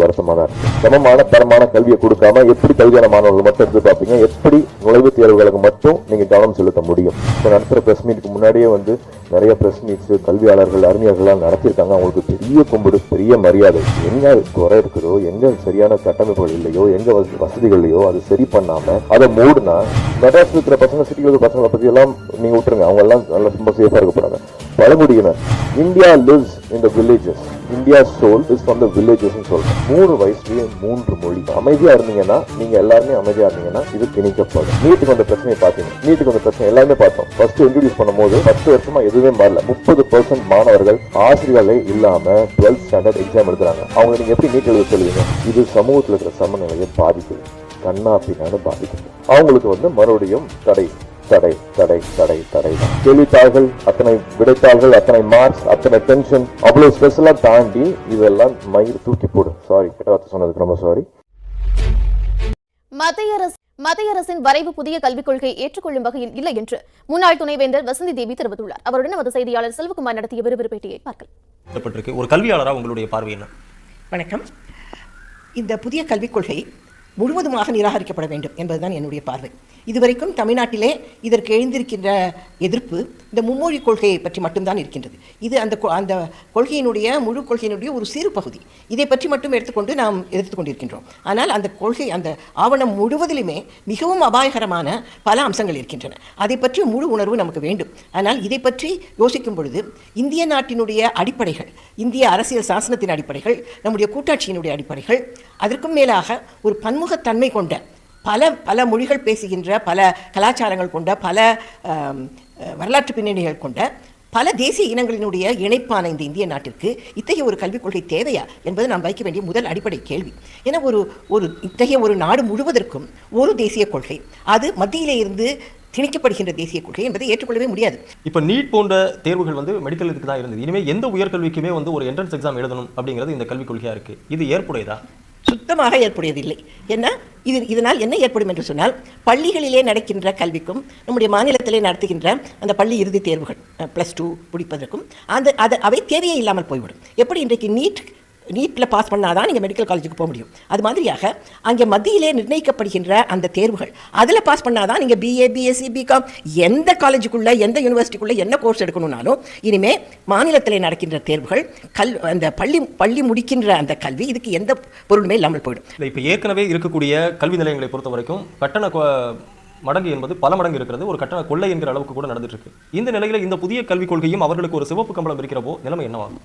வருத்தமா சமமான தரமான கல்வியை கொடுக்காம எப்படி தகுதியான மாணவர்கள் மட்டும் எடுத்து பார்ப்பீங்க? எப்படி நுழைவுத் தேர்வுகளுக்கு மட்டும் நீங்க கவனம் செலுத்த முடியும்? இப்போ நடத்துகிற பிரஸ் மீட்டுக்கு முன்னாடியே வந்து நிறைய பிரஸ் மீட்ஸ் கல்வியாளர்கள் அறிஞர்கள்லாம் நடத்தியிருக்காங்க. அவங்களுக்கு பெரிய கும்பிடு பெரிய மரியாதை. எங்க குறை இருக்குதோ எங்க சரியான கட்டமைப்புகள் இல்லையோ எங்க வச- வசதிகள் இல்லையோ அது சரி பண்ணாம அதை மூடுனா மெட்ராஸ் இருக்கிற பசங்க சிட்டியில் இருக்கிற பசங்களை பத்தி எல்லாம் நீங்க விட்டுருங்க. அவங்க எல்லாம் நல்லா ரொம்ப சேஃபா இருக்க போறாங்க. பழங்குடியினர் India lives in the villages India soul is from the villages சொல்றேன். மூணு வயசுலயே மூன்று மொழி. அமைதியா இருந்தீங்கன்னா நீங்க எல்லாருமே அமைதியா இருந்தீங்கன்னா இது திணிக்கப்படும். நீட்டுக்கு வந்த பிரச்சனையை பாத்தீங்க நீட்டுக்கு வந்த பிரச்சனை எல்லாமே பார்த்தோம். ஃபர்ஸ்ட் இன்ட்ரடியூஸ் பண்ணும்போது பத்து வருஷமா எதுவுமே வரல. முப்பது பர்சன்ட் மாணவர்கள் ஆசிரியர்களே இல்லாம டுவெல்த் ஸ்டாண்டர்ட் எக்ஸாம் எழுதுறாங்க அவங்க நீங்க எப்படி நீட் எழுத சொல்லுவீங்க? இது சமூகத்தில் இருக்கிற சமநிலையை பாதிக்குது. கண்ணா பின்னான்னு பாதிக்குது. அவங்களுக்கு வந்து மறுபடியும் தடை. தடை தடை தடை தடை. கேள்வித்தாள்கள் அத்தனை விடைத்தாள்கள் அத்தனை மார்க்ஸ் அத்தனை டென்ஷன் அவ்வளவு எல்லாம் தாண்டி இதெல்லாம் மயிர் தூக்கி போடும். சாரி கிட்ட சொன்னதுக்கு ரொம்ப சாரி மத்திய அரசு மத்திய அரசின் வரைவு புதிய கல்விக் கொள்கை ஏற்றுக்கொள்ளும் வகையில் இல்லை என்று முன்னாள் துணைவேந்தர் வசந்தி தேவி தெரிவித்துள்ளார். அவருடன் நமது செய்தியாளர் செல்வகுமார் நடத்திய விறுவிறு பேட்டியை பார்க்கலாம். ஒரு கல்வியாளரா உங்களுடைய பார்வை என்ன? வணக்கம். இந்த புதிய கல்விக் கொள்கை முழுவதுமாக நிராகரிக்கப்பட வேண்டும் என்பதுதான் என்னுடைய பார்வை. இதுவரைக்கும் தமிழ்நாட்டிலே இதற்கு எழுந்திருக்கின்ற எதிர்ப்பு இந்த மும்மொழி கொள்கையை பற்றி மட்டும்தான் இருக்கின்றது. இது அந்த கொ- அந்த கொள்கையினுடைய முழு கொள்கையினுடைய ஒரு சிறு பகுதி. இதை பற்றி மட்டும் எடுத்துக்கொண்டு நாம் எதிர்த்து ஆனால் அந்த கொள்கை அந்த ஆவணம் முழுவதிலுமே மிகவும் அபாயகரமான பல அம்சங்கள் இருக்கின்றன. அதை பற்றி முழு உணர்வு நமக்கு வேண்டும். ஆனால் இதை பற்றி யோசிக்கும் பொழுது இந்திய நாட்டினுடைய அடிப்படைகள் இந்திய அரசியல் சாசனத்தின் அடிப்படைகள் நம்முடைய கூட்டாட்சியினுடைய அடிப்படைகள் அதற்கும் மேலாக ஒரு பன்முகத்தன்மை கொண்ட பல பல மொழிகள் பேசுகின்ற பல கலாச்சாரங்கள் கொண்ட பல வரலாற்று பின்னணிகள் கொண்ட பல தேசிய இனங்களினுடைய இணைப்பான இந்த இந்திய நாட்டிற்கு இத்தகைய ஒரு கல்விக் கொள்கை தேவையா என்பது நாம் வைக்க வேண்டிய முதல் அடிப்படை கேள்வி. ஏன்னா ஒரு ஒரு இத்தகைய ஒரு நாடு முழுவதற்கும் ஒரு தேசிய கொள்கை அது மத்தியிலே இருந்து திணிக்கப்படுகின்ற தேசிய கொள்கை என்பதை ஏற்றுக்கொள்ளவே முடியாது. இப்போ நீட் போன்ற தேர்வுகள் வந்து மெடிக்கல் இதுக்கு தான் இருந்தது. இனிமேல் எந்த உயர்கல்விக்குமே வந்து ஒரு என்ட்ரன்ஸ் எக்ஸாம் எழுதணும் அப்படிங்கிறது இந்த கல்விக் கொள்கையாக இருக்குது இது ஏற்புடையதா? சுத்தமாக ஏற்புடையதில்லை. என்ன? இது இதனால் என்ன ஏற்படும் என்று சொன்னால் பள்ளிகளிலே நடக்கின்ற கல்விக்கும் நம்முடைய மாநிலத்திலே நடத்துகின்ற அந்த பள்ளி இறுதித் தேர்வுகள் ப்ளஸ் டூ பிடிப்பதற்கும் அந்த அது அவை தேவையே இல்லாமல் போய்விடும். எப்படி? இன்றைக்கு நீட் நீட்டில் பாஸ் பண்ணாதான் நீங்கள் மெடிக்கல் காலேஜுக்கு போக முடியும். அது மாதிரியாக அங்கே மத்தியிலே நிர்ணயிக்கப்படுகின்ற அந்த தேர்வுகள் அதில் பாஸ் பண்ணாதான் நீங்கள் பிஏ பிஎஸ்சி பிகாம் எந்த காலேஜுக்குள்ளே எந்த யூனிவர்சிட்டிக்குள்ளே என்ன கோர்ஸ் எடுக்கணும்னாலும் இனிமே மாநிலத்தில் நடக்கின்ற தேர்வுகள் கல் அந்த பள்ளி பள்ளி முடிக்கின்ற அந்த கல்வி இதுக்கு எந்த பொருளுமே இல்லாமல் போயிடும். இல்லை இப்போ ஏற்கனவே இருக்கக்கூடிய கல்வி நிலையங்களை பொறுத்த வரைக்கும் கட்டண மடங்கு என்பது பல மடங்கு இருக்கிறது. ஒரு கட்டண கொள்ளை என்கிற அளவுக்கு கூட நடந்துட்டு இருக்கு. இந்த நிலையில இந்த புதிய கல்விக் கொள்கையும் அவர்களுக்கு ஒரு சிவப்பு கம்பளம் இருக்கிறப்போ நிலைமை என்னவாகும்?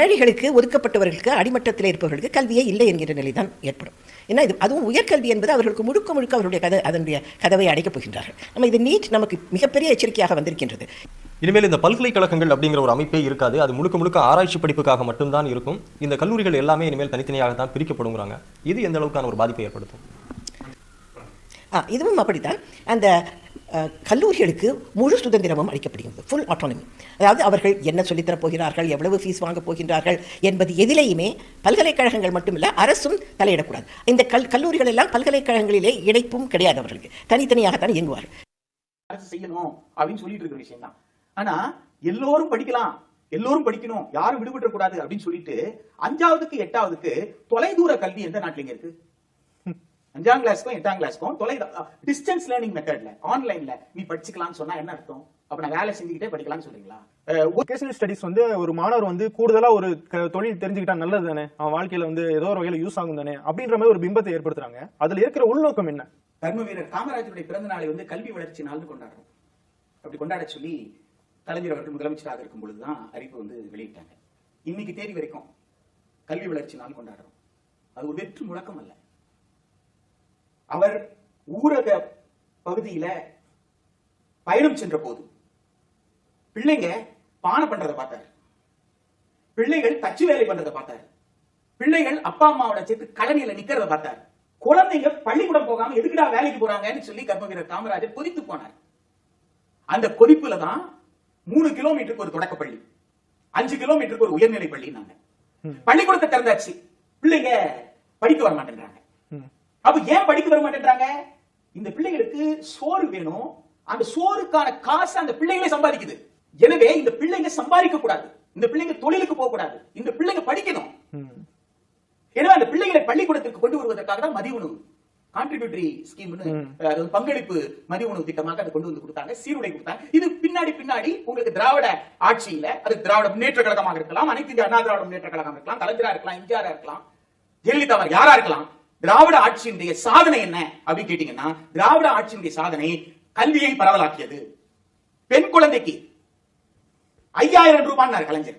ஏழைகளுக்கு ஒதுக்கப்பட்டவர்களுக்கு அடிமட்டத்தில் இருப்பவர்களுக்கு கல்வியே இல்லை என்கிற நிலை தான் ஏற்படும். ஏன்னா இது அதுவும் உயர்கல்வி என்பது அவர்களுக்கு முழுக்க முழுக்க அவருடைய கதை அதனுடைய கதவை அடைக்கப் போகின்றார்கள். நம்ம இது நீட் நமக்கு மிகப்பெரிய எச்சரிக்கையாக வந்திருக்கின்றது. இனிமேல் இந்த பல்கலைக்கழகங்கள் அப்படிங்கிற ஒரு அமைப்பே இருக்காது. அது முழுக்க முழுக்க ஆராய்ச்சி படிப்புக்காக மட்டும்தான் இருக்கும். இந்த கல்லூரிகள் எல்லாமே இனிமேல் தனித்தனியாக தான் பிரிக்கப்படுங்கிறாங்க இது எந்த அளவுக்கான ஒரு பாதிப்பை ஏற்படுத்தும்? இதுவும் அப்படித்தான். அந்த கல்லூரிகளுக்கு முழு சுதந்திரமும் அளிக்கப்படுகிறது. ஃபுல் ஆட்டோனமி அதாவது அவர்கள் என்ன சொல்லித்தரப் போகிறார்கள் எவ்வளவு ஃபீஸ் வாங்கப் போகின்றார்கள் என்பது எதிலேயுமே பல்கலைக்கழகங்கள் மட்டுமில்ல அரசும் தலையிடக்கூடாது. இந்த கல் கல்லூரிகள் எல்லாம் பல்கலைக்கழகங்களிலே இணைப்பும் கிடையாது அவர்களுக்கு. தனித்தனியாகத்தான் இயங்குவார்கள். அரசு செய்யணும் அப்படின்னு சொல்லிட்டு இருக்கிற விஷயம் தான் ஆனா எல்லோரும் படிக்கலாம் எல்லோரும் படிக்கணும் யாரும் விடுபட்டு கூடாது அப்படின்னு சொல்லிட்டு அஞ்சாவதுக்கு எட்டாவதுக்கு தொலைதூர கல்வி எந்த நாட்டிலங்க இருக்கு? அஞ்சாம் கிளாஸ்க்கும் எட்டாம் கிளாஸ்க்கும் தொலை டிஸ்டன்ஸ் லேர்னிங் மெத்தட்ல ஆன்லைன்ல நீ படிச்சுக்கலாம்னு சொன்னா என்ன அர்த்தம்? அப்ப நான் வேலை செஞ்சுக்கிட்டே படிக்கலாம்னு சொல்றீங்களா? அஹ் வொகேஷனல் ஸ்டடிஸ் வந்து ஒரு மாணவர் வந்து கூடுதலா ஒரு தொழில் தெரிஞ்சுக்கிட்டா நல்லது தானே? அவன் வாழ்க்கையில வந்து ஏதோ ஒரு வகையில யூஸ் ஆகும் தானே? அப்படின்ற மாதிரி ஒரு பிம்பத்தை ஏற்படுத்துறாங்க. அதுல இருக்கிற உள்நோக்கம் என்ன? தர்ம வீரர் காமராஜருடைய பிறந்த நாளை வந்து கல்வி வளர்ச்சி நாள்னு கொண்டாடுறோம். அப்படி கொண்டாட சொல்லி கலைஞர் அவர்கள் முதலமைச்சராக இருக்கும் பொழுதுதான் அறிவிப்பு வந்து வெளியிட்டாங்க. இன்னைக்கு தேதி வரைக்கும் கல்வி வளர்ச்சி நாள் கொண்டாடுறோம். அது ஒரு வெற்று முழக்கம் அல்ல. அவர் ஊரக பகுதியில பயணம் சென்ற போது பிள்ளைங்க பானை பண்றதை பார்த்தாரு. பிள்ளைகள் தச்சு வேலை பண்றதை பார்த்தாரு. பிள்ளைகள் அப்பா அம்மாவோட சேர்த்து கழனியில நிக்கிறத பார்த்தாரு. குழந்தைங்க பள்ளிக்கூடம் போகாம எதுக்குடா வேலைக்கு போறாங்கன்னு சொல்லி கர்ம வீரர் காமராஜர் கொதித்து போனார். அந்த கொதிப்புல தான் மூணு கிலோமீட்டருக்கு ஒரு தொடக்கப்பள்ளி அஞ்சு கிலோமீட்டருக்கு ஒரு உயர்நிலை பள்ளினாங்க பள்ளிக்கூடத்தை திறந்தாச்சு. பிள்ளைங்க படிக்க வர மாட்டேன்றாங்க. அப்ப ஏன் படிக்க வர மாட்டேன்றாங்க? இந்த பிள்ளைங்களுக்கு சோறு வேணும். அந்த சோறுக்கான காசு அந்த பிள்ளைங்களே சம்பாதிக்குது. எனவே இந்த பிள்ளைங்க சம்பாதிக்க கூடாது. இந்த பிள்ளைங்க தொழிலுக்கு போக கூடாது. இந்த பிள்ளைங்க படிக்கணும். எனவே அந்த பிள்ளைகளை பள்ளிக்கூடத்திற்கு கொண்டு வருவதற்காக தான் மதிய உணவு கான்ட்ரிபியூட்டரி ஸ்கீம்னு பங்களிப்பு மதிய உணவு திட்டமாக அதை கொண்டு வந்து கொடுத்தாங்க. சீருடை கொடுத்தாங்க. இது பின்னாடி பின்னாடி உங்களுக்கு திராவிட ஆட்சியில அது திராவிட முன்னேற்ற கழகமாக இருக்கலாம். அனைத்து இந்திய அண்ணா திராவிட முன்னேற்ற கழகம் இருக்கலாம். கலைஞரா இருக்கலாம் எம்ஜிஆரா இருக்கலாம் ஜெயலலிதா யாரா இருக்கலாம் திராவிட ஆட்சியினுடைய சாதனை என்ன அப்படின்னு கேட்டீங்கன்னா திராவிட ஆட்சியினுடைய சாதனை கல்வியை பரவலாக்கியது. பெண் குழந்தைக்கு ஐயாயிரம் ரூபாய் கலைஞர்.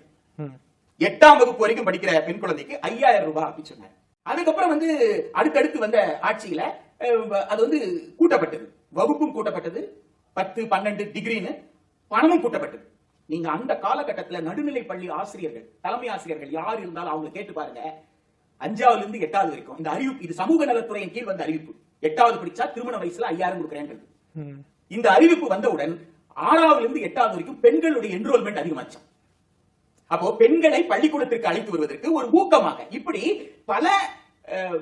எட்டாம் வகுப்பு வரைக்கும் படிக்கிற பெண் குழந்தைக்கு ஐயாயிரம் ரூபாய் அப்படின்னு சொன்னார். அதுக்கப்புறம் வந்து அடுத்தடுத்து வந்த ஆட்சியில அது வந்து கூட்டப்பட்டது. வகுப்பும் கூட்டப்பட்டது. பத்து பன்னெண்டு டிகிரின்னு பணமும் கூட்டப்பட்டது. நீங்க அந்த காலகட்டத்துல நடுநிலை பள்ளி ஆசிரியர்கள் தலைமை ஆசிரியர்கள் யார் இருந்தாலும் அவங்க கேட்டு பாருங்க. அஞ்சாவதுல இருந்து எட்டாவது வரைக்கும். இந்த அறிவிப்பு இது சமூக நலத்துறையின் கீழ் வந்த அறிவிப்பு. எட்டாவது படிச்சா திருமண வயசுல ஐயாயிரம் கொடுக்குறேன்றது. ம். இந்த அறிவிப்பு வந்தவுடன் ஆறாவதுல இருந்து எட்டாவது வரைக்கும் பெண்களுடைய என்ரோல்மெண்ட் அதிகமாச்சு. அப்போ பெண்களை பள்ளிக்கூடத்திற்கு அழைத்து வருவதற்கு ஒரு ஊக்கமாக இப்படி பல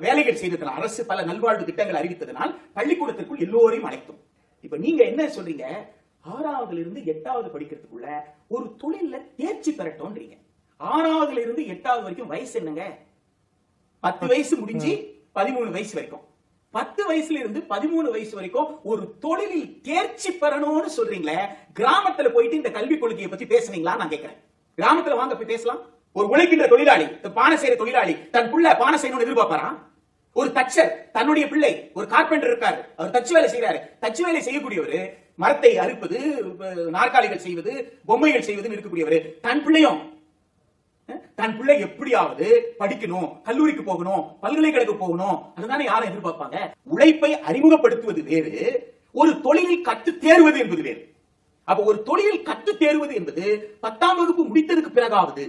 வேலைகள் செய்ததனால் அரசு பல நல்வாழ்வு திட்டங்கள் அறிவித்ததனால் பள்ளிக்கூடத்திற்குள் எல்லோரையும் அழைத்தோம். இப்ப நீங்க என்ன சொல்றீங்க? ஆறாவதுல இருந்து எட்டாவது படிக்கிறதுக்குள்ள ஒரு தொழில்ல தேர்ச்சி பெறட்டும்ன்றீங்க. ஆறாவதுல இருந்து எட்டாவது வரைக்கும் வயசு என்னங்க? பத்து வயசு முடிஞ்சு பதிமூணு வயசு வரைக்கும். பத்து வயசுல இருந்து பதிமூணு வயசு வரைக்கும் ஒரு தொழிலில் தேர்ச்சி பெறணும்னு சொல்றீங்களே கிராமத்துல போயிட்டு இந்த கல்விக் கொள்கையை பத்தி பேசுனீங்களா நான் கேட்கிறேன் கிராமத்துல வாங்க போய் பேசலாம். ஒரு உழைக்கின்ற தொழிலாளி பானை செய்யற தொழிலாளி தன் புள்ள பானை செய்யணும்னு எதிர்பார்ப்பாரா? ஒரு தச்சர் தன்னுடைய பிள்ளை ஒரு கார்பெண்டர் இருக்காரு அவர் தச்சு வேலை செய்யறாரு தச்சு வேலை செய்யக்கூடியவர் மரத்தை அறுப்பது நாற்காலிகள் செய்வது பொம்மைகள் செய்வதுன்னு இருக்கக்கூடியவர் தன் பிள்ளையும் தன் பிள்ளை எப்படியாவது படிக்கணும் கல்லூரிக்கு போகணும் பல்கலைக்கழகம் போகணும் அதுதானே யாரும் எதிர்பார்ப்பாங்க. உழைப்பை அறிமுகப்படுத்துவது வேறு ஒரு தொழிலில் கற்று தேர்வது என்பது வேறு. அப்ப ஒரு தொழிலில் கற்று தேர்வது என்பது பத்தாம் வகுப்பு முடித்ததுக்கு பிறகாவது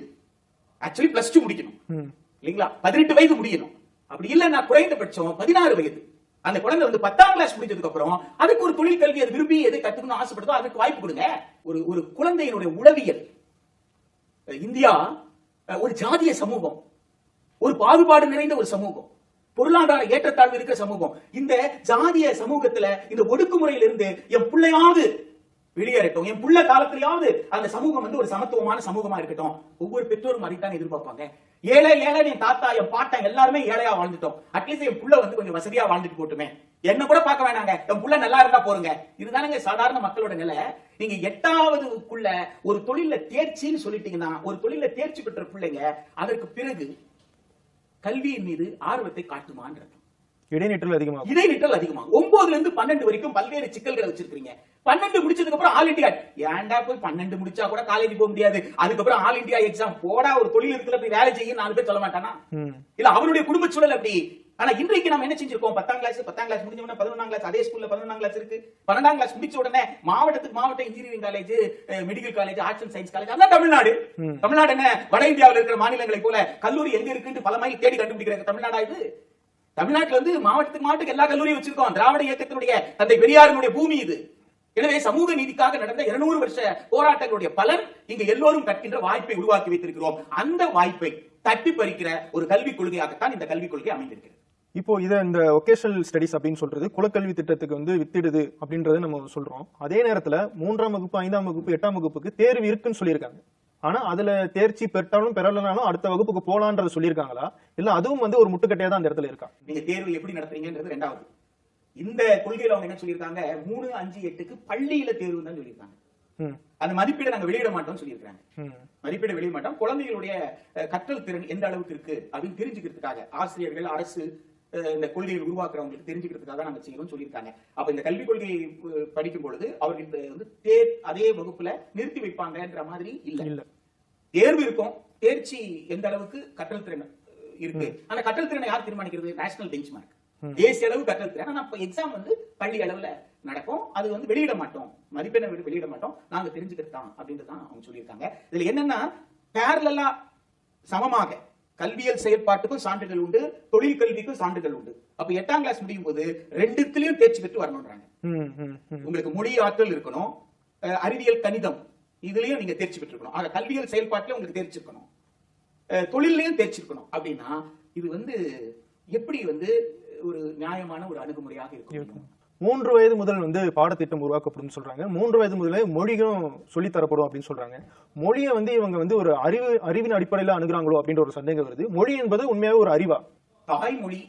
ஆக்சுவலி பிளஸ் டூ முடிக்கணும். இல்லைங்களா? பதினெட்டு வயது முடியணும். அப்படி இல்லைன்னா குறைந்தபட்சம் பதினாறு வயது. அந்த குழந்தை வந்து பத்தாம் கிளாஸ் முடிஞ்சதுக்கு அப்புறம் அதுக்கு ஒரு தொழில் கல்வி அது விரும்பி எதை கத்துக்கணும்னு ஆசைப்படுதோ அதுக்கு வாய்ப்பு கொடுங்க. ஒரு ஒரு குழந்தையினுடைய உளவியல். இந்தியா ஒரு ஜாதிய சமூகம் ஒரு பாகுபாடு நிறைந்த ஒரு சமூகம் பொருளாதார ஏற்றத்தாழ்வு இருக்கிற சமூகம் இந்த ஜாதிய சமூகத்துல இந்த ஒடுக்குமுறையில இருந்து என் பிள்ளையாவது வெளியேறட்டும் என் புள்ள காலத்திலேயாவது அந்த சமூகம் வந்து ஒரு சமத்துவமான சமூகமா இருக்கட்டும். ஒவ்வொரு பெற்றோரும் அதைத்தான் எதிர்பார்ப்பாங்க. ஏழை ஏழை என் தாத்தா என் பாட்டன் எல்லாருமே ஏழையா வாழ்ந்துட்டோம். அட்லீஸ்ட் என் புள்ள வந்து கொஞ்சம் வசதியா வாழ்ந்துட்டு போட்டுமே. என்ன கூட பார்க்க வேணாங்க. என் புள்ள நல்லா இருந்தா போறங்க இதுதானங்க சாதாரண மக்களோட நிலை நீங்க எட்டாவதுக்குள்ள ஒரு தொழில தேர்ச்சின்னு சொல்லிட்டீங்கன்னா ஒரு தொழில தேர்ச்சி பெற்ற பிள்ளைங்க அதற்கு பிறகு கல்வியின் மீது ஆர்வத்தை காட்டுமான்றது இடைநிற்றல் அதிகமாகும். இடைநிற்றல் அதிகமாகும். ஒன்பதுல இருந்து பன்னெண்டு வரைக்கும் பல்வேறு சிக்கல்களை வச்சிருக்கீங்க பன்னெண்டு முடிச்சதுக்கு அப்புறம் ஆல் இந்தியா ஏன்டா போய் பன்னெண்டு முடிச்சா கூட காலேஜ் போக முடியாது. அதுக்கப்புறம் ஆல் இந்தியா எக்ஸாம் போடா ஒரு தொழில் இருக்குல்ல போய் வேலை செய்ய நாலு பேர் சொல்ல மாட்டானா. இல்ல அவருடைய குடும்ப சூழல் அப்படி ஆனா இன்றைக்கு நம்ம என்ன செஞ்சிருக்கோம்? பத்தாம் கிளாஸ் பத்தாம் கிளாஸ் முடிஞ்ச உடனே பதினொன்றாம் கிளாஸ் அதே ஸ்கூல்ல பதினொன்றாம் கிளாஸ் இருக்கு. பன்னெண்டாம் கிளாஸ் முடிச்ச உடனே மாவட்டத்துக்கு மாவட்ட engineering college medical college arts and science college அதான் தமிழ்நாடு. தமிழ்நாடு என்ன? வட இந்தியாவில் இருக்கிற மாநிலங்களை போல கல்லூரி எங்க இருக்குன்னு பல மைல் தேடி கண்டுபிடிக்கிற தமிழ்நாடா இது? தமிழ்நாட்டுல வந்து மாவட்டத்துக்கு மாவட்டத்துக்கு எல்லா கல்லூரியும் வச்சிருக்கோம். திராவிட இயக்கத்தினுடைய தந்தை பெரியாரினுடைய பூமி இது. எனவே சமூக நீதிக்காக நடந்த 200 வருஷ போராட்டங்களுடைய பலன் இங்க எல்லோரும் கற்கின்ற வாய்ப்பை உருவாக்கி வைத்திருக்கிறோம். அந்த வாய்ப்பை தட்டி பறிக்கிற ஒரு கல்விக் கொள்கையாகத்தான் இந்த கல்விக் கொள்கை அமைந்திருக்கிறது. இப்போ இதை இந்த ஒகேஷனல் ஸ்டடிஸ் அப்படின்னு சொல்றது குலக்கல்வி திட்டத்துக்கு வந்து வித்திடுது அப்படின்றத நம்ம சொல்றோம். அதே நேரத்துல மூன்றாம் வகுப்பு ஐந்தாம் வகுப்பு எட்டாம் வகுப்புக்கு தேர்வு இருக்குன்னு சொல்லியிருக்காங்க. ஆனா அதுல தேர்ச்சி பெற்றாலும் பெறலனாலும் அடுத்த வகுப்புக்கு போலான்றத சொல்லியிருக்காங்களா? இல்ல அதுவும் வந்து ஒரு முட்டுக்கட்டையா தான் அந்த இடத்துல இருக்கா நீங்க தேர்வு எப்படி நடத்துறீங்கன்றது ரெண்டாவது. இந்த கொள்கையில அவங்க என்ன சொல்லியிருக்காங்க? மூணு அஞ்சு எட்டுக்கு பள்ளியில தேர்வு தான் சொல்லியிருக்காங்க. அந்த மதிப்பீடை நாங்க வெளியிட மாட்டோம்னு சொல்லியிருக்காங்க மதிப்பீடு வெளியிட மாட்டோம். குழந்தைகளுடைய கற்றல் திறன் எந்த அளவுக்கு இருக்கு அப்படின்னு தெரிஞ்சுக்கிறதுக்காக ஆசிரியர்கள் அரசு இந்த கொள்கையை உருவாக்குறவங்களுக்கு தெரிஞ்சுக்கிறதுக்காக நாங்க செய்யணும்னு சொல்லியிருக்காங்க. அப்ப இந்த கல்விக் கொள்கையை படிக்கும் பொழுது அவர்கள் வந்து தேர் அதே வகுப்புல நிறுத்தி வைப்பாங்கன்ற மாதிரி இல்ல. இல்ல. தேர்வு இருக்கும். தேர்ச்சி எந்த அளவுக்கு கற்றல் திறன் இருக்கு. ஆனா கற்றல் திறனை யார் தீர்மானிக்கிறது? நேஷனல் பெஞ்ச் மார்க் தேசிய அளவு கற்றல் திறன். ஆனா எக்ஸாம் வந்து பள்ளி அளவுல நடக்கும். அது வந்து வெளியிட மாட்டோம். மதிப்பெண்ணை விட வெளியிட மாட்டோம். நாங்க தெரிஞ்சுக்கிறது தான் அப்படின்றது தான் அவங்க சொல்லியிருக்காங்க. இதுல என்னன்னா பேரலா சமமாக கல்வியல் செயற்பாட்டுக்கும் சான்றிதழ் உண்டு தொழில் கல்விக்கும் சான்றிதழ் உண்டு. அப்ப எட்டாம் கிளாஸ் முடியும் போது ரெண்டுத்திலயும் தேர்ச்சி பெற்று வரணும்ன்றாங்க. உங்களுக்கு மொழி ஆற்றல் இருக்கணும் அறிவியல் கணிதம் இதுலயும் நீங்க தேர்ச்சி பெற்றிருக்கணும். ஆக கல்வியல் செயல்பாட்டுல உங்களுக்கு தேர்ச்சி இருக்கணும். அஹ் தொழில்லையும் தேர்ச்சி இருக்கணும். அப்படின்னா இது வந்து எப்படி வந்து ஒரு நியாயமான ஒரு அணுகுமுறையாக இருக்கும். மூன்று வயது முதல் வந்து பாடத்திட்டம் உருவாக்கப்படும் சொல்றாங்க. மூன்று வயது முதலே மொழியும் சொல்லித் தரப்படும் அப்படின்னு சொல்றாங்க. மொழியை வந்து இவங்க வந்து ஒரு அறிவு அறிவின் அடிப்படையில அணுகுறாங்களோ அப்படின்ற ஒரு சந்தேகம் வருது. மொழி என்பது உண்மையாவே ஒரு அறிவா? தாய்மொழி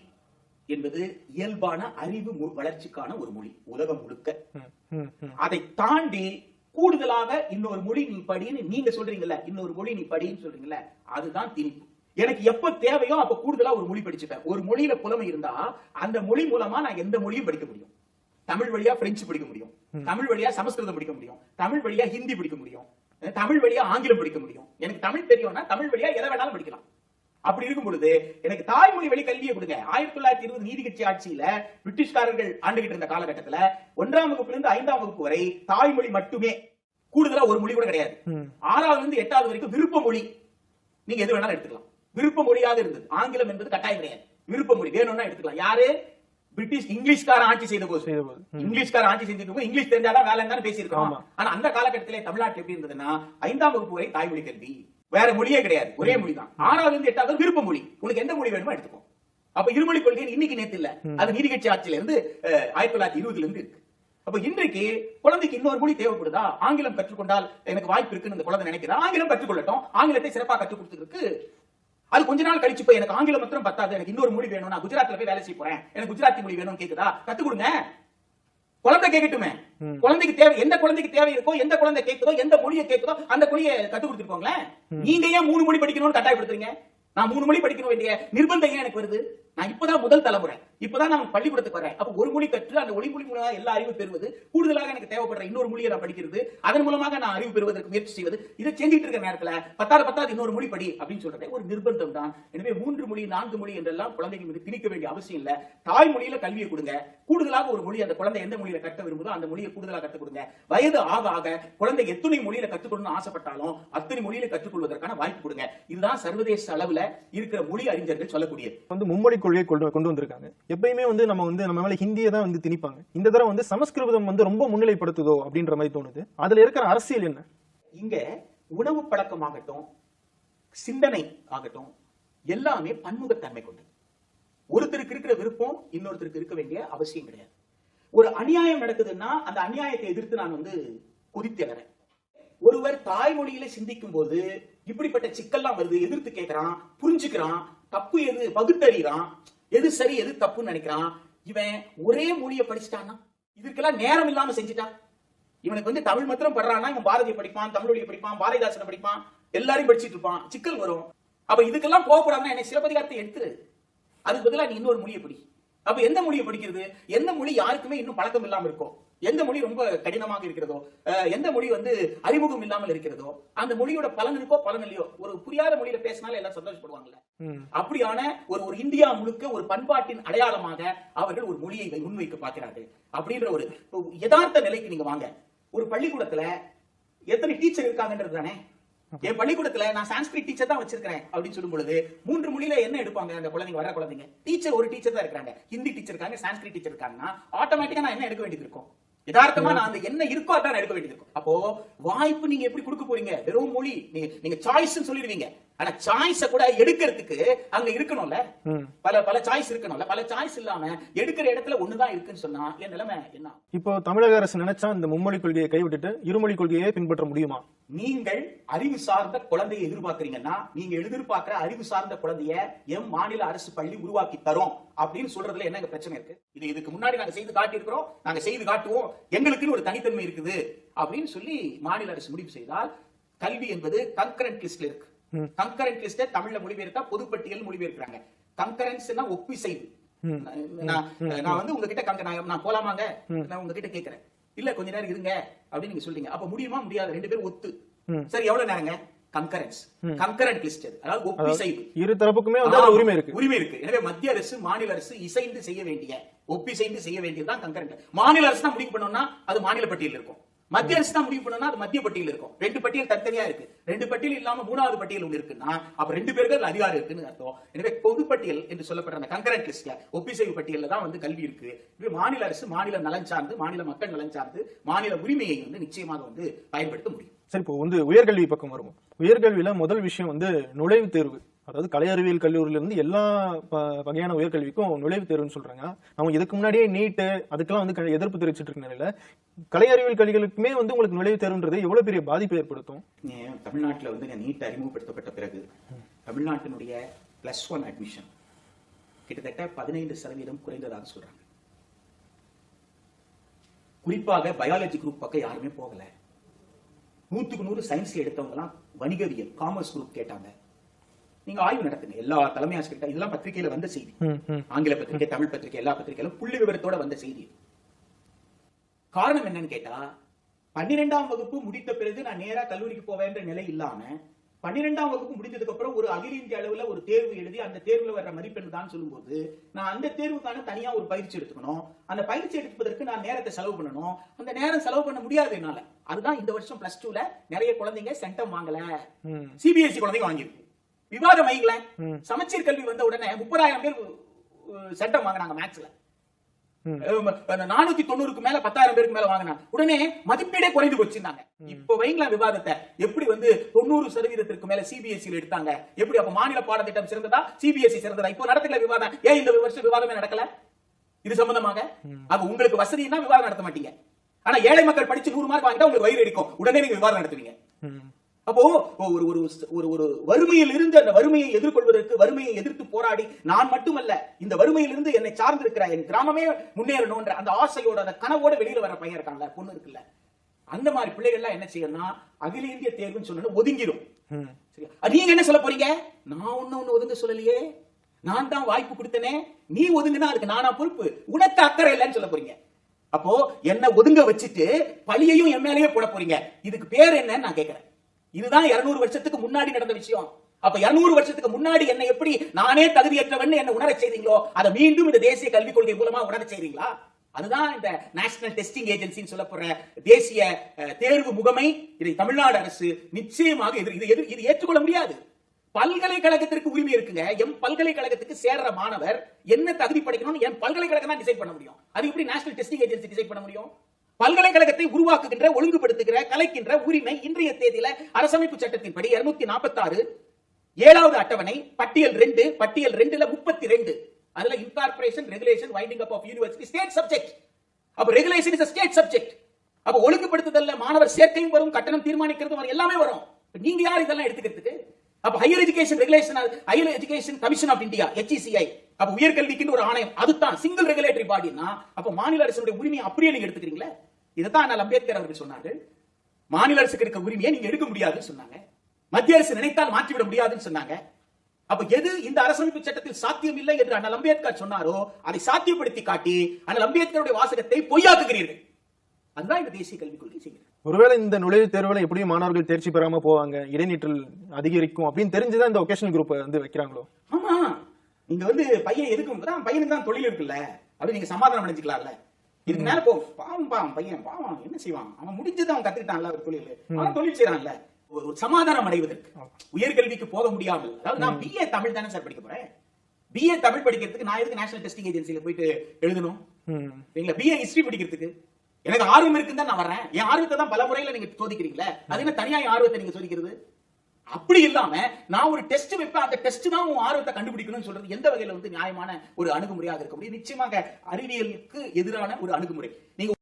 என்பது இயல்பான அறிவு வளர்ச்சிக்கான ஒரு மொழி உலகம் முழுக்க. அதை தாண்டி கூடுதலாக இன்னொரு மொழி நீ படின்னு நீங்க சொல்றீங்கல்ல இன்னொரு மொழி நீ படின்னு சொல்றீங்கல்ல அதுதான் திணிப்பு. எனக்கு எப்ப தேவையோ அப்ப கூடுதலா ஒரு மொழி படிச்சுப்பேன். ஒரு மொழியில புலமை இருந்தா அந்த மொழி மூலமா நான் எந்த மொழியும் படிக்க முடியும். தமிழ் வழியா பிரெஞ்சு படிக்க முடியும். தமிழ் வழியா சமஸ்கிருதம் படிக்க முடியும். தமிழ் வழியா ஹிந்தி படிக்க முடியும். தமிழ் வழியா ஆங்கிலம் படிக்க முடியும். எனக்கு தமிழ் தெரியும்னா தமிழ் வழியா எதை வேணாலும் படிக்கலாம். அப்படி இருக்கும் பொழுது எனக்கு தாய்மொழி வழி கல்வியை கொடுங்க. ஆயிரத்தி தொள்ளாயிரத்தி இருபது நீதி கட்சி ஆட்சியில பிரிட்டிஷ்காரர்கள் ஆண்டுகிட்டு இருந்த காலகட்டத்துல ஒன்றாம் வகுப்புல இருந்து ஐந்தாம் வகுப்பு வரை தாய்மொழி மட்டுமே. கூடுதலா ஒரு மொழி கூட கிடையாது. ஆறாவது இருந்து எட்டாவது வரைக்கும் விருப்ப மொழி. நீங்க எது வேணாலும் எடுத்துக்கலாம். விருப்ப மொழியாக இருந்தது. ஆங்கிலம் என்பது கட்டாயம் கிடையாது. விருப்ப மொழி வேணும்னா எடுத்துக்கலாம். யாரு? பிரிட்டிஷ் இங்கிலீஷ்கார ஆட்சி செய்த போது. இங்கிலீஷ்கார ஆட்சி செஞ்சுட்டு போது இங்கிலீஷ் தெரிஞ்சாதான் வேலை தான் பேசியிருக்கோம். ஆனா அந்த காலகட்டத்திலே தமிழ்நாட்டு எப்படி இருந்ததுன்னா ஐந்தாம் வகுப்பு வரை தாய்மொழி கல்வி. வேற மொழியே கிடையாது. ஒரே மொழி தான் ஆறாவது இருந்து எட்டாவது விருப்ப மொழி. உனக்கு எந்த மொழி வேணுமோ எடுத்துக்கோ. அப்ப இருமொழி கொள்கை இன்னைக்கு நேத்து இல்ல. அது நீதி கட்சி ஆட்சியில இருந்து ஆயிரத்தி தொள்ளாயிரத்தி இருபதுல இருந்து இருக்கு. அப்ப இன்றைக்கு குழந்தைக்கு இன்னொரு மொழி தேவைப்படுதா? ஆங்கிலம் கற்றுக்கொண்டால் எனக்கு வாய்ப்பு இருக்குன்னு இந்த குழந்தை நினைக்கிறா ஆங்கிலம் கற்றுக்கொள்ளட்டும். ஆங்கிலத்தை சிறப்பா கற்றுக் கொடுத்துருக்கு அது கொஞ்ச நாள் கழிச்சு போய் எனக்கு ஆங்கிலம் மாத்திரம் பத்தாது. எனக்கு இன்னொரு மொழி வேணும் நான் குஜராத்ல போய் வேலை செய்ய போறேன். எனக்கு குஜராத்தி மொழி வேணும்னு கேக்குதா? கத்து கொடுங்க. குழந்தை கேட்கட்டுமே குழந்தைக்கு தேவை எந்த குழந்தைக்கு தேவை இருக்கோ எந்த குழந்தை கேட்குதோ எந்த மொழியை கேட்குதோ அந்த மொழியை கத்து கொடுத்துருக்கோங்களேன் நீங்க ஏன் மூணு மொழி படிக்கணும்னு கட்டாயப்படுத்துறீங்க? நான் மூணு மொழி படிக்க வேண்டிய நிர்பந்தம் ஏன் எனக்கு வருது? நான் இப்பதான் முதல் தலைமுறை. இப்பதான் நான் பள்ளிக்கூடத்துக்கு வரேன். அப்ப ஒரு மொழி கற்று அந்த ஒளி மொழி மூலமாக எல்லா அறிவு பெறுவது கூடுதலாக எனக்கு தேவைப்படுற இன்னொரு மொழியை நான் படிக்கிறது அதன் மூலமாக நான் அறிவு பெறுவதற்கு முயற்சி செய்வது இதை செஞ்சுட்டு இருக்க நேரத்துல பத்தாவது பத்தாவது இன்னொரு மொழி படி அப்படின்னு சொல்றதே ஒரு நிர்பந்தம் தான். எனவே மூன்று மொழி நான்கு மொழி என்றெல்லாம் குழந்தைகள் மீது திணிக்க வேண்டிய அவசியம் இல்ல. தாய்மொழியில கல்வியை கொடுங்க. கூடுதலாக ஒரு மொழி அந்த குழந்தை எந்த மொழியில கற்க விரும்புதோ அந்த மொழியை கூடுதலாக கற்றுக் கொடுங்க. வயது ஆக ஆக குழந்தை எத்தனை மொழியில கற்றுக்கொள்ளணும்னு ஆசைப்பட்டாலும் அத்தனை மொழியில கற்றுக்கொள்வதற்கான வாய்ப்பு கொடுங்க. இதுதான் சர்வதேச அளவுல இருக்கிற மொழி அறிஞர்கள் சொல்லக்கூடியது. வந்து மும்மொழி கொள்கையை கொண்டு கொண்டு வந்திருக்காங்க. எப்பயுமே வந்து நம்ம வந்து நம்ம மேல ஹிந்தியை தான் வந்து திணிப்பாங்க. இந்த தடவை வந்து சமஸ்கிருதம் வந்து ரொம்ப முன்னிலைப்படுத்துதோ அப்படின்ற மாதிரி தோணுது. அதுல இருக்கிற அரசியல் என்ன? இங்க உணவு பழக்கமாகட்டும் சிந்தனை ஆகட்டும் எல்லாமே பன்முகத்தன்மை கொண்டது. ஒருத்தருக்கு இருக்கிற விருப்பம் இன்னொருத்தருக்கு இருக்க வேண்டிய அவசியம் கிடையாது. ஒரு அநியாயம் நடக்குதுன்னா அந்த அநியாயத்தை எதிர்த்து நான் வந்து குதித்தெழறேன் ஒருவர் தாய்மொழியில சிந்திக்கும் போது இப்படிப்பட்ட சிக்கல்லாம் வருது எதிர்த்து கேட்கறான் புரிஞ்சுக்கிறான் தப்பு எது பகுத்தறிறான் எது சரி எது தப்புன்னு நினைக்கிறான். இவன் ஒரே மொழியை படிச்சுட்டான்னா இதுக்கெல்லாம் நேரம் இல்லாம செஞ்சுட்டான் இவனுக்கு வந்து தமிழ் மாத்திரம் படுறான்னா இவன் பாரதியை படிப்பான் தமிழொழியை படிப்பான் பாரதிதாசனை படிப்பான் எல்லாரையும் படிச்சுட்டு இருப்பான் சிக்கல் வரும். அப்ப இதுக்கெல்லாம் போகக்கூடாதுன்னா என்ன சிலப்பதிகாரத்தை எடுத்துரு. அதுக்கு பதிலா நீ இன்னொரு மொழியை படி. அப்ப எந்த மொழியை படிக்கிறது? எந்த மொழி யாருக்குமே இன்னும் பழக்கம் இல்லாம இருக்கோ? எந்த மொழி ரொம்ப கடினமாக இருக்கிறதோ? எந்த மொழி வந்து அறிமுகம் இல்லாமல் இருக்கிறதோ? அந்த மொழியோட பலன் இருக்கோ பலன் இல்லையோ? ஒரு புரியாத மொழியில பேசினாலே எல்லாம் சந்தோஷப்படுவாங்கல்ல. அப்படியான ஒரு ஒரு இந்தியா முழுக்க ஒரு பண்பாட்டின் அடையாளமாக அவர்கள் ஒரு மொழியை முன்வைக்க பார்க்கிறார்கள். அப்படின்ற ஒரு ஒரு யதார்த்த நிலைக்கு நீங்க வாங்க. ஒரு பள்ளிக்கூடத்துல எத்தனை டீச்சர் இருக்காங்கன்றது தானே? என் பள்ளிக்கூடத்துல நான் சான்ஸ்கிரிட் டீச்சர் தான் வச்சிருக்கேன் அப்படின்னு சொல்லும் பொழுது மூன்று மொழியில என்ன எடுப்பாங்க? அந்த குழந்தைங்க வர குழந்தைங்க. டீச்சர் ஒரு டீச்சர் தான் இருக்காங்க ஹிந்தி டீச்சர் இருக்காங்க சான்ஸ்கிரிட் டீச்சர் இருக்காங்கன்னா ஆட்டோமேட்டிக்கா நான் என்ன எடுக்க வேண்டியது இருக்கும்? யதார்த்தமா நான் அந்த என்ன இருக்கோ அதான் நான் எடுக்க வேண்டியது இருக்கும். அப்போ வாய்ப்பு நீங்க எப்படி கொடுக்க போறீங்க? வெறும் மொழி. நீங்க நீங்க சாய்ஸ் சொல்லிடுவீங்க. ஆனா சாய்ஸ கூட எடுக்கிறதுக்கு அங்க இருக்கணும்ல. பல பல சாய்ஸ் இருக்கணும்ல. பல சாய்ஸ் இல்லாம எடுக்கிற இடத்துல ஒண்ணுதான் இருக்குன்னு சொன்னா என் நிலைமை என்ன? இப்போ தமிழக அரசு நினைச்சா இந்த மும்மொழி கொள்கையை கைவிட்டுட்டு இருமொழி கொள்கையை பின்பற்ற முடியுமா? நீங்கள் அறிவு சார்ந்த குழந்தையை எதிர்பார்க்கறீங்கன்னா நீங்க எதிர்பார்க்கிற அறிவு சார்ந்த குழந்தைய எம் மாநில அரசு பள்ளி உருவாக்கி தரும் அப்படின்னு சொல்றதுல என்னங்க பிரச்சனை இருக்கு? இது இதுக்கு முன்னாடி நாங்க செய்து காட்டியிருக்கிறோம். நாங்க செய்து காட்டுவோம். எங்களுக்குன்னு ஒரு தனித்தன்மை இருக்குது அப்படின்னு சொல்லி மாநில அரசு முடிவு செய்தால் கல்வி என்பது கங்கரண்ட் லிஸ்ட்ல இருக்கு. கங்கரண்ட் லிஸ்ட தமிழ்ல மொழிபெயர்த்தா பொதுப்பட்டியல் மொழிபெயர்க்கிறாங்க. கங்கரன்ஸ்னா ஒப்பிசைவு நான் வந்து உங்ககிட்ட கங்க நான் போலாமாங்க? நான் உங்ககிட்ட கேக்குறேன். இல்ல கொஞ்ச நேரம் இருங்க அப்படின்னு நீங்க சொல்றீங்க. அப்ப முடியுமா? முடியாது. ரெண்டு பேரும் ஒத்து. சரி எவ்வளவு நேரங்க? கங்கரன்ஸ். கங்கரண்ட் லிஸ்ட் அதாவது ஒப்பிசைவு இரு தரப்புக்குமே வந்து உரிமை இருக்கு. உரிமை இருக்கு. எனவே மத்திய அரசு மாநில அரசு இசைந்து செய்ய வேண்டிய ஒப்பிசைந்து செய்ய வேண்டியதுதான் கங்கரண்ட் மாநில அரசு தான் முடிவு பண்ணோம்னா அது மாநில பட்டியல் இருக்கும். மத்திய அரசு தான் முடிவு பண்ணா அது மத்திய பட்டியல் இருக்கும். ரெண்டு பட்டியல் தனித்தனியா இருக்கு. ரெண்டு பட்டியல் இல்லாம மூணாவது பட்டியல் ஒண்ணு இருக்குன்னா அப்ப ரெண்டு பேருக்கு அதுல அதிகாரம் இருக்குன்னு அர்த்தம். எனவே பொது பட்டியல் என்று சொல்லப்படுற அந்த கங்கரண்ட் லிஸ்ட்ல ஒப்பிசைவு பட்டியல தான் வந்து கல்வி இருக்கு. இது மாநில அரசு மாநில நலன் சார்ந்து மாநில மக்கள் நலன் சார்ந்து மாநில உரிமையை வந்து நிச்சயமாக வந்து பயன்படுத்த முடியும். சரி இப்போ வந்து உயர்கல்வி பக்கம் வருவோம். உயர்கல்வியில முதல் விஷயம் வந்து நுழைவுத் தேர்வு. அதாவது கலை அறிவியல் கல்லூரியில இருந்து எல்லா வகையான உயர்கல்விக்கும் நுழைவுத் தேர்வுன்னு சொல்றாங்க. அவங்க இதுக்கு முன்னாடியே நீட்டு அதுக்கெல்லாம் வந்து எதிர்ப்பு தெரிவிச்சிட்டு இருக்க நிலையில கலை அறிவியல் கல்விகளுக்குமே வந்து உங்களுக்கு நுழைவுத் தேர்வுன்றது எவ்வளவு பெரிய பாதிப்பு ஏற்படுத்தும்? தமிழ்நாட்டில் வந்து நீட் அறிமுகப்படுத்தப்பட்ட பிறகு தமிழ்நாட்டினுடைய பிளஸ் ஒன் அட்மிஷன் கிட்டத்தட்ட பதினைந்து சதவீதம் குறைந்ததாக சொல்றாங்க. குறிப்பாக பயாலஜி குரூப் பக்கம் யாருமே போகல. நூத்துக்கு நூறு சயின்ஸ் எடுத்தவங்க எல்லாம் வணிகவியல் காமர்ஸ் குரூப் கேட்டாங்க. நீங்க ஆய்வு நடத்துங்க. எல்லா தலைமை ஆசிரியர் இதெல்லாம் பத்திரிகையில வந்த செய்தி. ஆங்கில பத்திரிகை தமிழ் பத்திரிகை எல்லா பத்திரிகையிலும் புள்ளி விவரத்தோட வந்த செய்தி காரணம் என்னன்னு கேட்டா பன்னிரெண்டாம் வகுப்பு முடித்த பிறகு நான் நேரா கல்லூரிக்கு போவேன்ற நிலை இல்லாம பன்னிரெண்டாம் வகுப்பு முடிந்ததுக்கு அப்புறம் ஒரு அகில இந்திய அளவுல ஒரு தேர்வு எழுதி அந்த தேர்வுல வர்ற மதிப்பெண் தான் சொல்லும்போது நான் அந்த தேர்வுக்கான தனியா ஒரு பயிற்சி எடுத்துக்கணும். அந்த பயிற்சி எடுப்பதற்கு நான் நேரத்தை செலவு பண்ணணும். அந்த நேரம் செலவு பண்ண முடியாது என்னால. அதுதான் இந்த வருஷம் பிளஸ் டூல நிறைய குழந்தைங்க சென்டம் வாங்கல. ம். சிபிஎஸ்இ குழந்தைங்க வாங்கியிருக்கு. விவாதம் வைங்களேன் சமச்சீர் கல்வி வந்த உடனே முப்பதாயிரம் பேர் சட்டம் வாங்கினாங்க மேக்ஸ்ல நானூத்தி தொண்ணூறுக்கு மேல பத்தாயிரம் பேருக்கு மேல வாங்கினாங்க. உடனே மதிப்பீடே குறைந்து போச்சுன்னாங்க. இப்ப வைங்களேன் விவாதத்தை எப்படி வந்து தொண்ணூறு சதவீதத்திற்கு மேல சிபிஎஸ்இ எடுத்தாங்க? எப்படி அப்ப மாநில பாடத்திட்டம் சிறந்ததா? சிபிஎஸ்இ சிறந்ததா? இப்போ நடக்கல விவாதம் ஏன் இந்த வருஷம் விவாதமே நடக்கல? இது சம்பந்தமாக? அது உங்களுக்கு வசதினா விவாதம் நடத்த மாட்டீங்க. ஆனா ஏழை மக்கள் படிச்சு நூறு மார்க் வாங்கிட்டா உங்களுக்கு வயிறு அடிக்கும் உடனே நீங்க விவாதம் நடத்துவீங்க. அப்போ ஒரு ஒரு ஒரு ஒரு வறுமையில் இருந்து அந்த வறுமையை எதிர்கொள்வதற்கு வறுமையை எதிர்த்து போராடி நான் மட்டுமல்ல இந்த வறுமையில் இருந்து என்னை சார்ந்திருக்கிற என் கிராமமே முன்னேறணும்ன்ற அந்த ஆசையோட அந்த கனவோட வெளியில வர பையன் இருக்காங்க பொண்ணு இருக்குல்ல. அந்த மாதிரி பிள்ளைகள்லாம் என்ன செய்யணும்னா அகில இந்திய தேர்வுன்னு சொன்னா ஒதுங்கிடும் நீங்க என்ன சொல்ல போறீங்க? நான் ஒண்ணு ஒண்ணு ஒதுங்க சொல்லலையே. நான் தான் வாய்ப்பு கொடுத்தனே. நீ ஒதுங்குனா அதுக்கு நானா பொறுப்பு. உனக்கு அக்கறை இல்லைன்னு சொல்ல போறீங்க. அப்போ என்ன ஒதுங்க வச்சுட்டு பழியையும் என் மேலேயே போட போறீங்க. இதுக்கு பேர் என்னன்னு நான் கேட்கிறேன் இதுதான் 200 வருஷத்துக்கு முன்னாடி நடந்த விஷயம். அப்ப 200 வருஷத்துக்கு முன்னாடி என்ன எப்படி நானே தகுதியற்றவன் என்ன உணர செய்றீங்களோ அதை மீண்டும் இந்த தேசிய கல்விக் கொள்கை மூலமா உணர செய்றீங்களா? அதுதான் இந்த நேஷனல் டெஸ்டிங் ஏஜென்சின்னு சொல்லப்படுற தேசிய தேர்வு முகமை இதை தமிழ்நாடு அரசு நிச்சயமாக எதிர் இது எதிர் இது ஏற்றுக்கொள்ள முடியாது. பல்கலைக்கழகத்திற்கு உரிமை இருக்குங்க. எம் பல்கலைக்கழகத்துக்கு சேர்ற மாணவர் என்ன தகுதி படிக்கணும்னு என் பல்கலைக்கழகம் தான் டிசைட் பண்ண முடியும். அது எப்படி நேஷனல் டெஸ்டிங் ஏஜென்சி டிசைட் பண்ண முடியும்? பல்கலைக்கழகத்தை உருவாக்குகின்ற ஒழுங்குபடுத்துகிற கலைக்கின்ற உரிமை இன்றைய தேதியில அரசமைப்பு சட்டத்தின்படி 246 நாற்பத்தாறு ஏழாவது அட்டவணை பட்டியல் ரெண்டு பட்டியல் ரெண்டுல முப்பத்தி ரெண்டு அதுல incorporation regulation winding up of university state subject அப்ப ரெகுலேஷன் இஸ் ஸ்டேட் சப்ஜெக்ட் அப்ப ஒழுங்குபடுத்துதல்ல மாணவர் சேர்க்கையும் வரும் கட்டணம் தீர்மானிக்கிறது வரும் எல்லாமே வரும். நீங்க யார் இதெல்லாம் எடுத்துக்கிறதுக்கு? அப்ப higher education regulation higher education commission of India HECI அப்ப உயர்கல்விக்குன்னு ஒரு ஆணையம் அதுதான் சிங்கிள் ரெகுலேட்டரி பாடினா அப்ப மாநில அரசுடைய உரிமையை அப்படியே நீங்க எடுத்துக்கிறீங்களா? இதைத்தான் அண்ணல் அம்பேத்கர் அவர்கள் சொன்னார்கள். மாநில அரசுக்கு இருக்க உரிமையை நீங்க எடுக்க முடியாதுன்னு சொன்னாங்க. மத்திய அரசு நினைத்தால் மாற்றிவிட முடியாதுன்னு சொன்னாங்க. அப்ப எது இந்த அரசமைப்பு சட்டத்தில் சாத்தியம் இல்லை என்று அண்ணல் அம்பேத்கர் சொன்னாரோ அதை சாத்தியப்படுத்தி காட்டி அண்ணல் அம்பேத்கருடைய வாசகத்தை பொய்யாக்குகிறீர்கள். அதுதான் இந்த தேசிய கல்விக் கொள்கை செய்கிறது. ஒருவேளை இந்த நுழைவுத் தேர்வுல எப்படியும் மாணவர்கள் தேர்ச்சி பெறாம போவாங்க இடைநிற்றல் அதிகரிக்கும் அப்படின்னு தெரிஞ்சுதான் இந்த ஒகேஷனல் குரூப் வந்து வைக்கிறாங்களோ? ஆமா. நீங்க வந்து பையன் எதுக்கு தான் பையனுக்கு தான் தொழில் இருக்குல்ல. அப்படி நீங்க சமாதானம் அடைஞ்சுக்கலாம்ல. இதுக்கு மேல போ பாவம் பாவம் பையன் பாவம். என்ன செய்வான்? அவன் முடிஞ்சது அவன் கத்துக்கிட்டான்ல ஒரு தொழில். அவன் தொழில் செய்யறான்ல ஒரு சமாதானம் அடைவதற்கு. உயர்கல்விக்கு போக முடியாமல். அதாவது நான் பிஏ தமிழ் தானே சார் படிக்க போறேன்? பிஏ தமிழ் படிக்கிறதுக்கு நான் எதுக்கு நேஷனல் டெஸ்டிங் ஏஜென்சில போயிட்டு எழுதணும். சரிங்களா பிஏ ஹிஸ்டரி படிக்கிறதுக்கு? எனக்கு ஆர்வம் இருக்குன்னு தான் நான் வர்றேன். என் ஆர்வத்தை தான் பல முறையில நீங்க சோதிக்கிறீங்களே? அது என்ன தனியா என் ஆர்வத்தை நீங்க சோதிக்கிறது? அப்படி இல்லாம நான் ஒரு டெஸ்ட் வைப்பேன். அந்த டெஸ்ட் தான் உன் ஆர்வத்தை கண்டுபிடிக்கணும்னு சொல்றது. எந்த வகையில வந்து நியாயமான ஒரு அணுகுமுறையாக இருக்க முடியும்? நிச்சயமாக அறிவியலுக்கு எதிரான ஒரு அணுகுமுறை. நீங்க